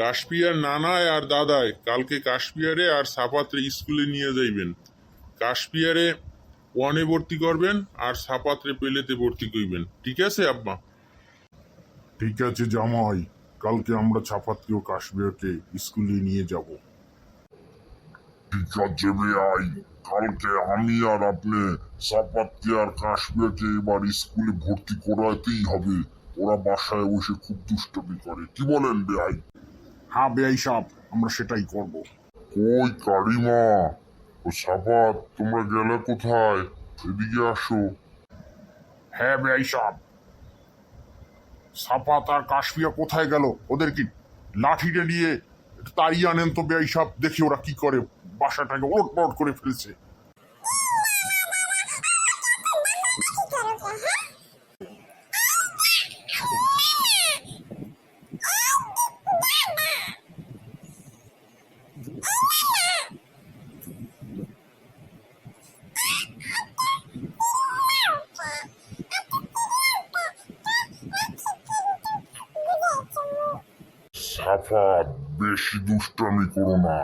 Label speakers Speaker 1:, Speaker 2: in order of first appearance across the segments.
Speaker 1: কাশপিয়ার নানায় আর দাদায় কালকে কাশপিয়ারে আর সাপাত্রে স্কুলে নিয়ে যাইবেন। কাশপিয়ারে ওয়ানে ভর্তি করবেন আর সাপাত্রে পেলেতে ভর্তি করবেন ঠিক আছে আব্বা?
Speaker 2: ঠিক আছে জামাই কালকে আমরা ছাপাত্রী ও কাশ্মীরকে স্কুলে নিয়ে যাব।
Speaker 3: ঠিক আছে ভাই কালকে আমি আর আপনি সাপাত্তি আর কাশ্মীরকে এবার স্কুলে ভর্তি করাতেই হবে। ওরা বাসায় বসে খুব দুষ্টমি করে। কি বলেন ভাই
Speaker 2: হ্যাঁ বেআই সাহেব আমরা সেটাই করব।
Speaker 3: কই কারিমা ও সাপাত তোমরা গেলে কোথায়? এদিকে আসো।
Speaker 2: হ্যাঁ বেআই সাহেব সাপাত আর কাশ্মীর কোথায় গেল? ওদের কি লাঠিটা নিয়ে তাড়িয়ে আনেন তো বেআই সাহেব দেখি ওরা কি করে। বাসাটাকে ওলট করে ফেলছে।
Speaker 3: সাফাত বেশি দুষ্টামি করো না।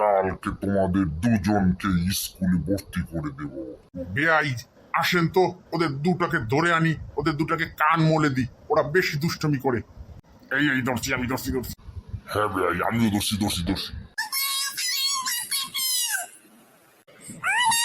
Speaker 3: কালকে তোমাদের দুজনকে স্কুলে ভর্তি করে দেব।
Speaker 2: বেআই আসেন তো ওদের দুটাকে ধরে আনি ওদের দুটাকে কান মলে দিই ওরা বেশি দুষ্টমি করে। এই এই ধরছি আমি ধরছি ধরছি।
Speaker 3: হ্যাঁ ভাই আমিও দোষী দোষী দোষী Ah!